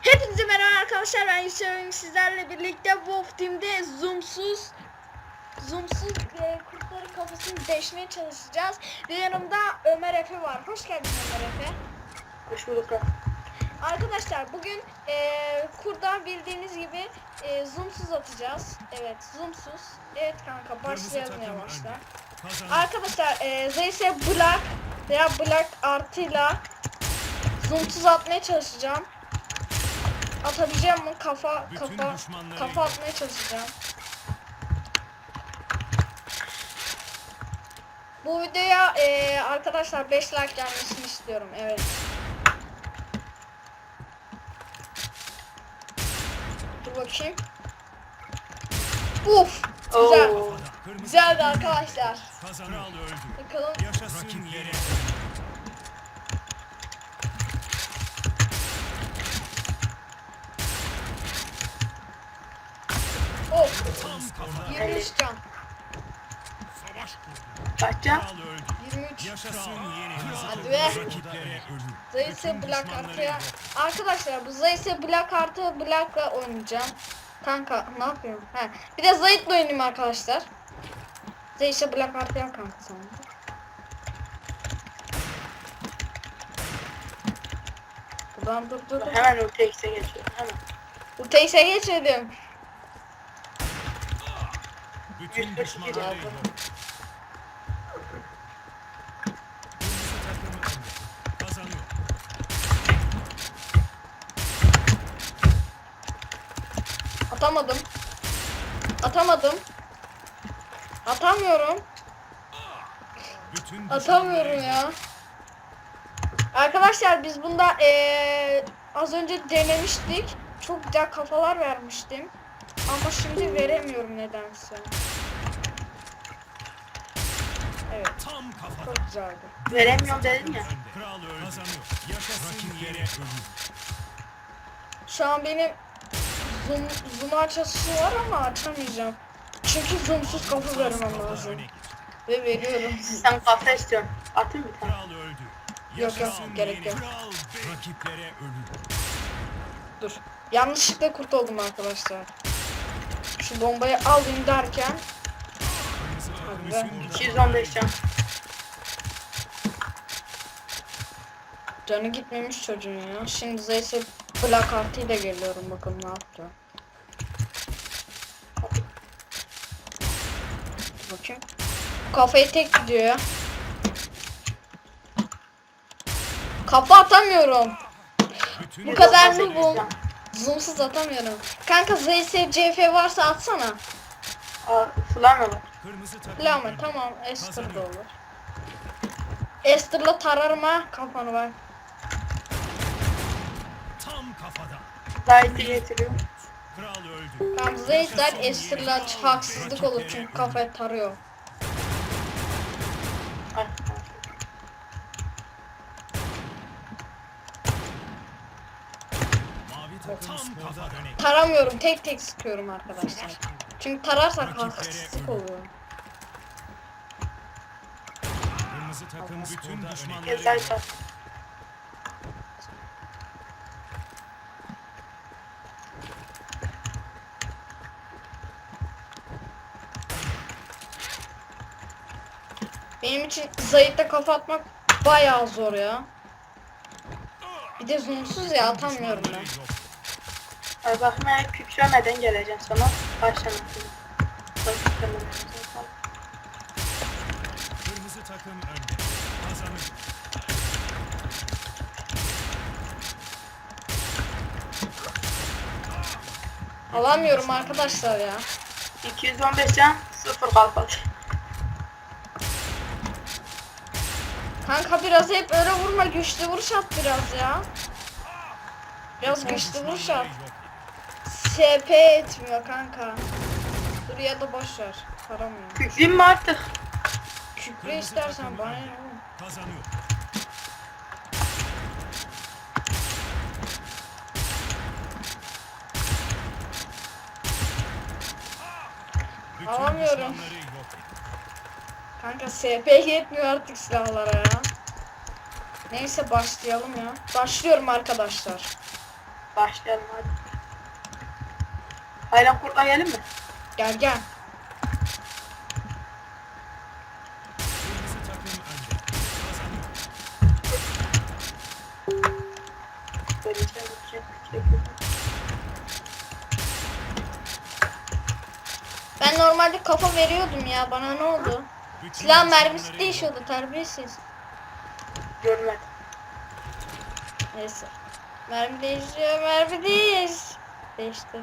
Hepinize merhaba arkadaşlar ben Yusuf'um sizlerle birlikte Wolf Team'de zoomsuz zoomsuz e, kafasını deşmeye çalışacağız ve yanımda Ömer Efe var. Hoş geldin Ömer Efe. Hoş bulduk. Arkadaşlar bugün e, kurda bildiğiniz gibi e, zoomsuz atacağız. Evet zoomsuz. Evet kanka başlayalım yavaştan. Arkadaşlar e, ZS Black veya Black artıyla zoomsuz atmaya çalışacağım. Atabileceğim mi? Kafa kafa kafa atmaya çalışacağım. Bu videoya e, arkadaşlar 5 like gelmesini istiyorum. Evet. Bakayım. Uf! Güzel. Oo. Güzeldi arkadaşlar. Kazanı öldü. Bakalım. Yaşasın yere. Of! Tam kafa. 23 can. Kaçacağım. Kral öldü. 23. Yaşasın yeni. Hadi be. Bütün Black artıya. Arkadaşlar bu Zayıfse Black artı Black'la oynayacağım. Kanka ne yapıyorum? He. Bir de Zayıf'la oynayayım arkadaşlar. Zayıfse Black artı yap kanka de. Buradan dur dur dur. Hemen ulti X'e geçiyorum. Hemen. Uteys'e geçelim. Bütün 142 düşmanları aldı. yok. Kırmızı takımı önde. Kazanıyor. Atamadım. Atamadım. Atamıyorum. Bütün Atamıyorum ya. Arkadaşlar biz bunda eee, az önce denemiştik. Çok güzel kafalar vermiştim. Ama şimdi veremiyorum nedense. Evet Tam kafa. çok güzeldi. Veremiyorum dedin ya. Kral öldü. Kazanıyor. Yaşasın yere ölüm. Şu an benim zoom, zoom açası var ama açamayacağım. Çünkü zoomsuz kafa vermem lazım. Ve veriyorum. Sen kafa istiyorsun. Atayım bir tane. Yok, Yaşasın gerek yok. Rakiplere ölüm. Dur. Yanlışlıkla kurt oldum arkadaşlar. Şu bombayı alayım derken Kırmızı takım Hadi. bütün 215 can. Canı gitmemiş çocuğun ya. Şimdi Zeyse plak artıyla geliyorum bakalım ne. Dur Bakayım. Kafayı tek gidiyor ya. Kafa atamıyorum. bütün Bu kadar mı 198 bu? Zoomsuz atamıyorum. Kanka Zeyse CF varsa atsana. Aa, Flame var. Önde. tamam Esther da Kazanıyor. olur. Esther'la tararım ha kafanı bak. Light'i getiriyorum. Zeyser Yaşasın Esther'la haksızlık olur çünkü kafaya tarıyor. Taramıyorum tek tek sıkıyorum arkadaşlar. Çünkü tararsak haksızlık oluyor. Kırmızı takım bütün düşmanları Benim için Zayit'le kafa atmak bayağı zor ya. Bir de zoomsuz ya atamıyorum ben. Ay bak ben kükremeden geleceğim sana. Başlamak Kırmızı takım önde. Kazanır. Alamıyorum arkadaşlar ya. 215 can. 0 kalp Kanka biraz hep öyle vurma güçlü vuruş at biraz ya. Biraz güçlü vuruş at. Düşmanları yok. SP etmiyor kanka. Dur ya da boş ver. Taramıyorum. Kükreyim mi artık? Kükre istersen bana oğlum. Kazanıyor. Alamıyorum. yok. Kanka SP yetmiyor artık silahlara ya. Neyse başlayalım ya. Başlıyorum arkadaşlar. Başlayalım hadi. Hayran kurtla gelin mi? Gel gel. Çekiyorum. Ben normalde kafa veriyordum ya. Bana ne oldu? Silah mermisi değişiyordu terbiyesiz. Görmedim. Neyse. Mermi değişiyor. Mermi değiş. Değişti.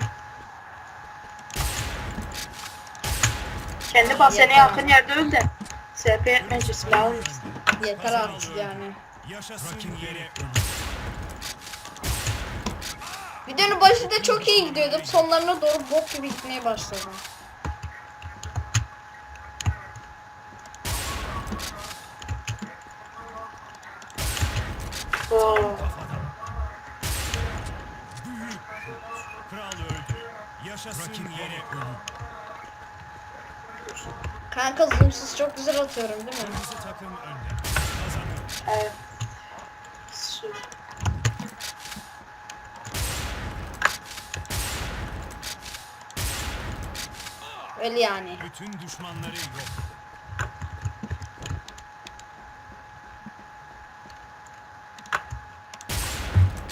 Kendi basene Yeter. yakın yerde öl de. SP yetmeyince silah almışsın. Yeter artık yani. Videonun başında çok iyi gidiyordum. Sonlarına doğru bok gibi gitmeye başladım. Ölüm. Kanka zoomsuz çok güzel atıyorum değil mi? Evet. Öyle yani. Bütün düşmanları yok.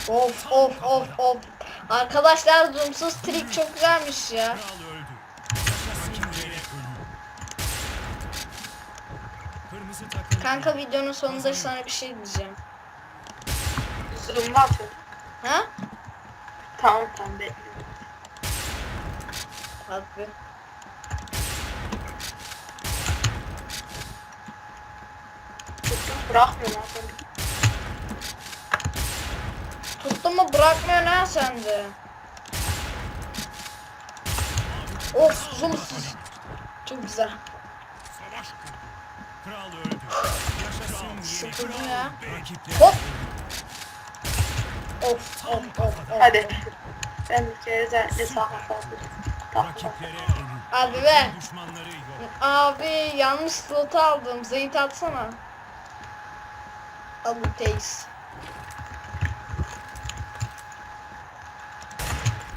Of of of of. Arkadaşlar zoomsuz trik çok güzelmiş ya. Kanka videonun sonunda sana bir şey diyeceğim. Zoom'da atıyorum. Ha? Tamam tamam bekliyorum. Hadi. Tuttum bırakmıyorum abi. Tuttun mu bırakmıyor ha sende. Of zoomsuz. Çok güzel. Sıkıldım ya. Hop. Of of of of. Hadi. Ben bir kere. Tamam. Rakiplere ölüm. Hadi be. Abi yanlış slotu aldım. Zeyt atsana. Al bu teyiz.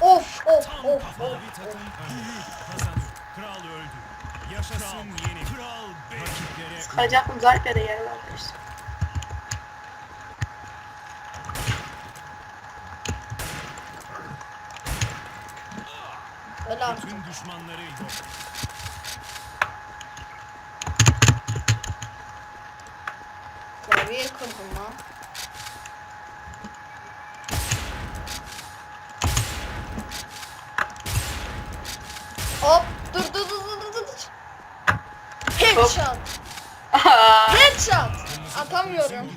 Of of Tam of kafalı of. bir takım önde. Kazanıyor. Kral öldü. Yaşasın yeni kral. Rakiplere ölüm. Sıkacaktım zaten de yere varmış. Öyle artık. Bütün düşmanları yok. Hop dur dur dur dur dur dur. Headshot. Headshot. Atamıyorum.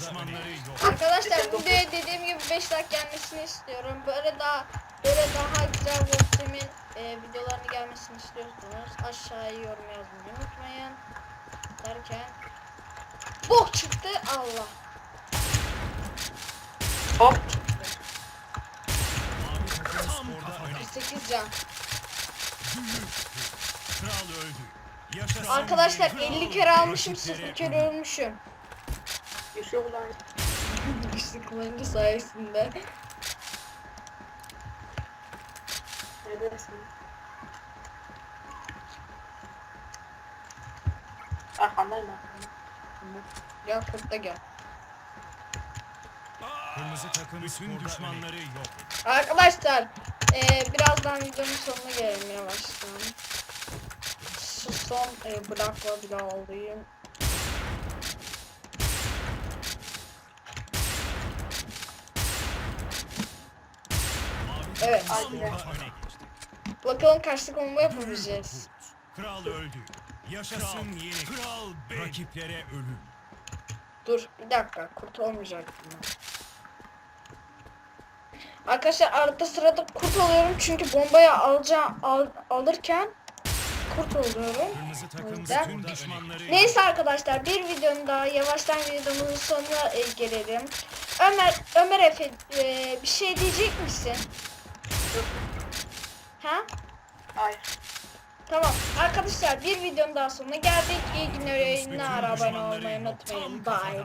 Arkadaşlar videoya dediğim gibi 5 like gelmesini istiyorum. Böyle daha böyle daha güzel Wolfteam'in e, videolarını gelmesini istiyorsanız aşağıya yorum yazmayı unutmayın. Derken bok çıktı Allah. Hop. Mavi takım sporda öne. 48 can. Kral öldü. Yaşasın Arkadaşlar yeni kral. 50 kere almışım Rakiplere 0 kere ölmüşüm. Güçlü kullanıcı. Güçlü kullanıcı sayesinde. Neredesin? Arkandayım arkanda. Gel kurtta gel. Kırmızı takım bütün düşmanları yok. Arkadaşlar e, birazdan videonun sonuna gelelim yavaştan. Şu son e, blokla bile alayım. Evet. Hadi. Bakalım kaçta combo yapabileceğiz. Kral öldü. Yaşasın yeni kral. Rakiplere ölüm. Dur bir dakika kurt olmayacak bunlar. Arkadaşlar arada sırada kurt alıyorum çünkü bombayı alacağım al, alırken kurt oluyorum. Neyse arkadaşlar bir videonun daha yavaştan videomuzun sonuna e, gelelim. Ömer Ömer Efe e, bir şey diyecek misin? Ha? Hayır. Tamam arkadaşlar bir videonun daha sonuna geldik. İyi günler yayınlar abone olmayı unutmayın. Bye.